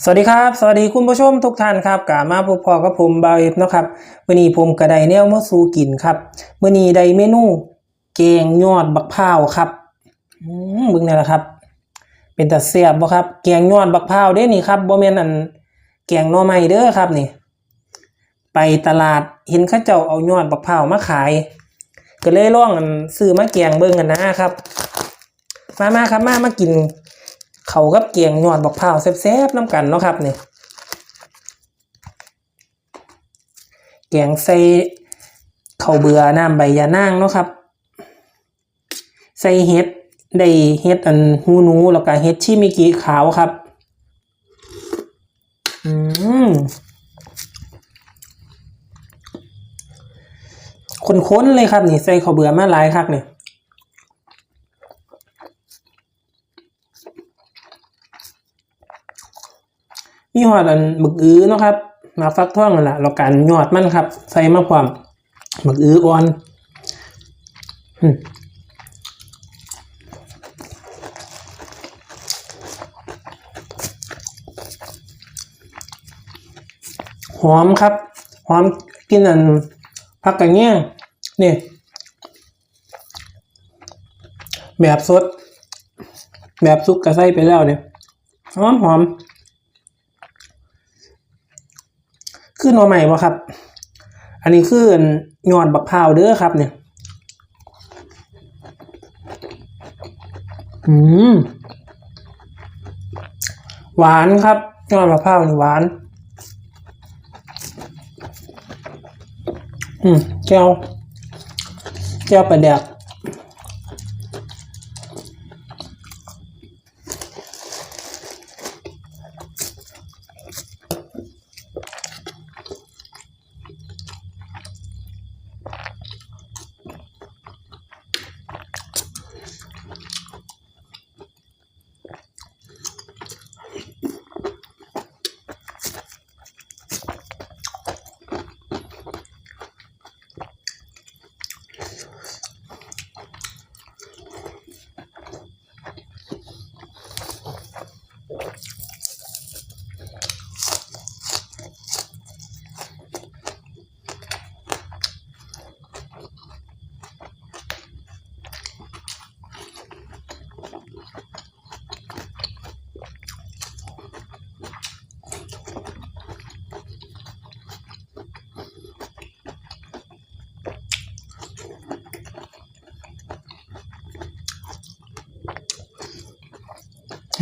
สวัสดีครับ สวัสดีคุณผู้ชมทุกท่านครับกามาพบพอกับผมบาวเอฟนะครับวันนี้ผมกระไดแนวมาสู่กินครับมื่อนี้ได้เมนูแกงยอดบักพร้าวครับอืมเบึงนี่แหละครับ เป็นตาเสียบบ่ครับ แกงยอดบักพร้าวเด้นี่ครับบ่แม่นอันแกงหน่อไม้เด้อครับนี่ ไปตลาดเห็นเขาเจ้าเอายอดบักพร้าวมาขาย ก็เลยลองอันซื้อมาแกงเบิ่งกันนะครับ มามาครับมามากิน เขากับเกียงยอดบักพร้าวแซ่บๆน้ำกันเนาะครับนี่แกงใส่เข้าเบื่อน้ำใบยานางเนาะครับ ใส่เห็ดได้เห็ดอันหูนูแล้วก็เห็ดชิมิกิขาวครับ อืมค้นๆเลยครับนี่ใส่ข้าวเบื่อมาหลายคักเนี่ย มีหอดอันหมึกอื้อเนาะครับมาฟักท่องนั่นแหละเราการยอดมันครับ ใส่มาความหมึกอื้ออ่อนหอมครับหอมกินอันผักกระเงี้ยนี่แบบสด แบบซุกกระใสไปแล้วเนี่ยหอมหอม คือหน่อใหม่บ่ครับ อันนี้คือยอดบักพร้าวเด้อครับ เนี่ย อืม หวานครับยอดบักพร้าวนี่หวาน อืมแก้วแก้วปลาแดก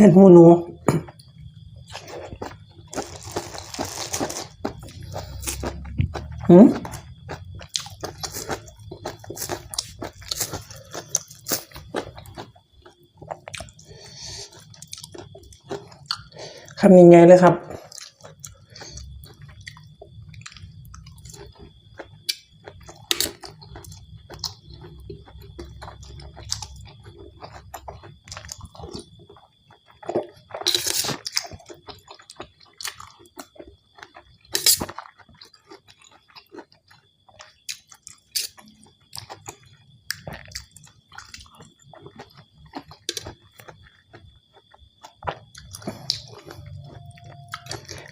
เห็ดหูหนูหืมคำยังไงเลยครับ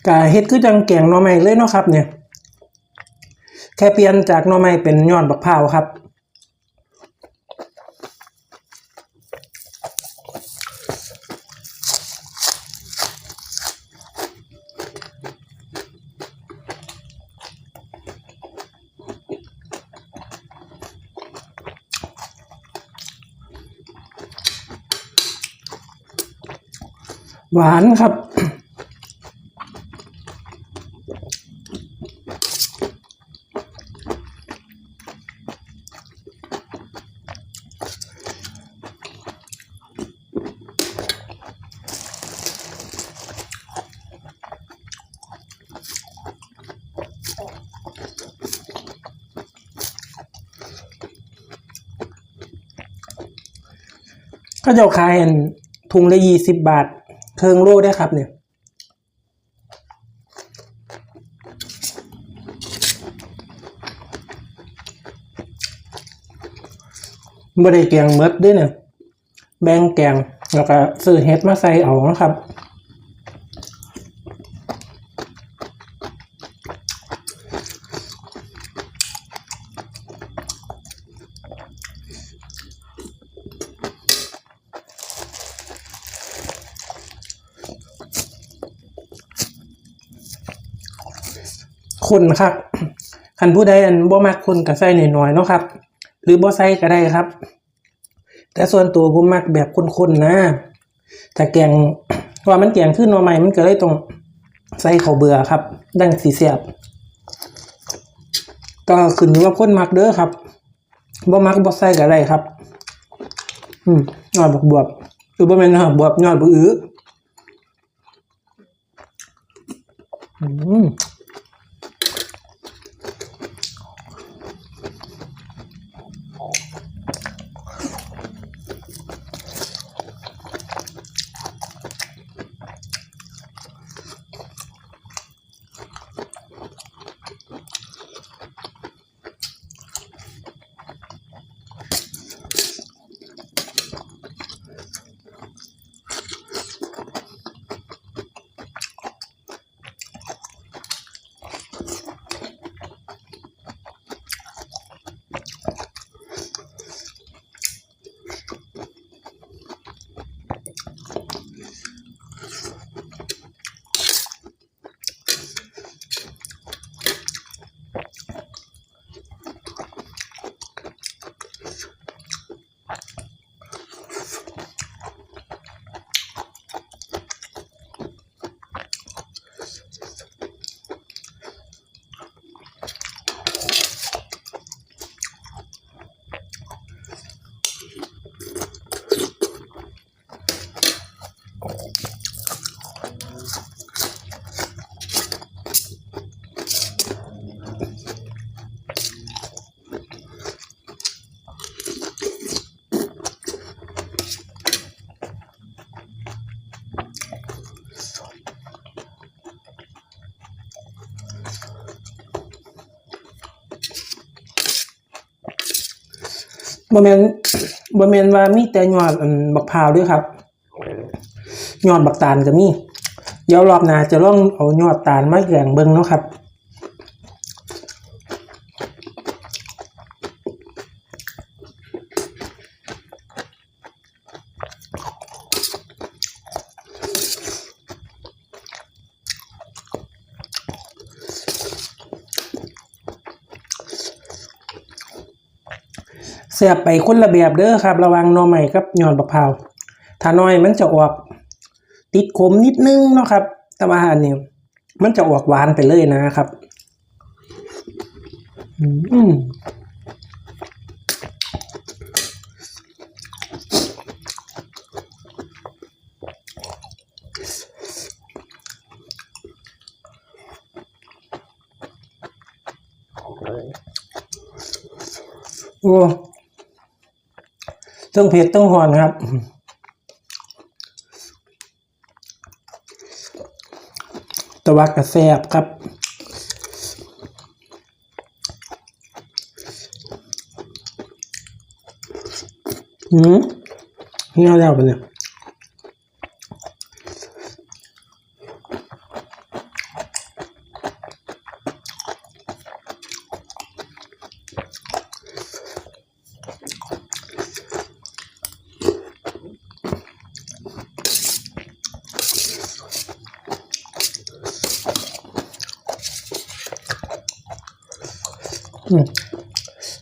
กะเฮ็ดคือจังแกงหน่อไม้เลยเนาะครับ เนี่ย แค่เปลี่ยนจากหน่อไม้เป็นยอดบักพร้าวครับหวานครับ ก็จะขายเห็นถุงละยี่สิบบาท เคิงโลได้ครับเนี่ยบ่ได้แกงเมดด้วยเนี่ย แบ่งแกงแล้วก็ซื้อเฮ็ดมาใส่เอานะครับ คนครับคันผู้ใดอันบ่มักคนก็ใส่น้อยๆเนาะครับ หรือบ่ใส่ก็ได้ครับ แต่ส่วนตัวผมมักแบบคนๆนะถ้าแกงว่ามันแกงขึ้นมาใหม่มันก็เลยต้องใส่ข้าวเบื่อครับ ดังสีเสียบ ก็ขึ้นอยู่กับคนมักเด้อครับบ่มักบ่ใส่ก็ได้ครับ อืมยอดบวบบวบคือบ่แม่นนะครับบวบยอดบ่อื้ออืม บ่แม่นบ่แม่นว่ามีแต่ยอดอันบักพร้าวเด้วยครับยอดบักตาลก็มี เดี๋ยวรอบหน้าจะลองเอายอดตาลมาแกงเบิ่งเนาะครับ เสียบไปคนละแบบเด้อครับ ระวังหนอใหม่กับยอดบักพร้าวถ้าน้อยมันจะออกติดขมนิดนึงเนาะครับ แต่ว่าอันนี้มันจะออกหวานไปเลยนะครับ อืมโอ้ ต้องเผ็ดต้องหอนครับ ตะวักกระแซบครับอืมเงี้ยแล้วไปะเนี่ย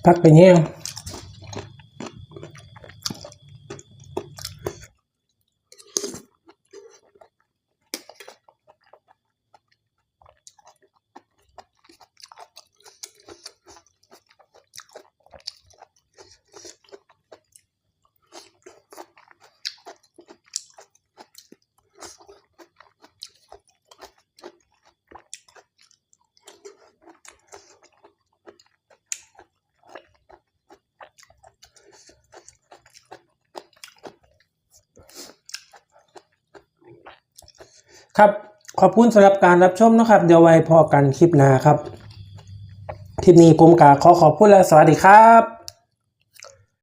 พักไปเงี้ย ครับ ขอบคุณสำหรับการรับชมนะครับ เดี๋ยวไว้พอกันคลิปหน้าครับ คลิปนี้ผมกาขอขอบคุณและสวัสดีครับ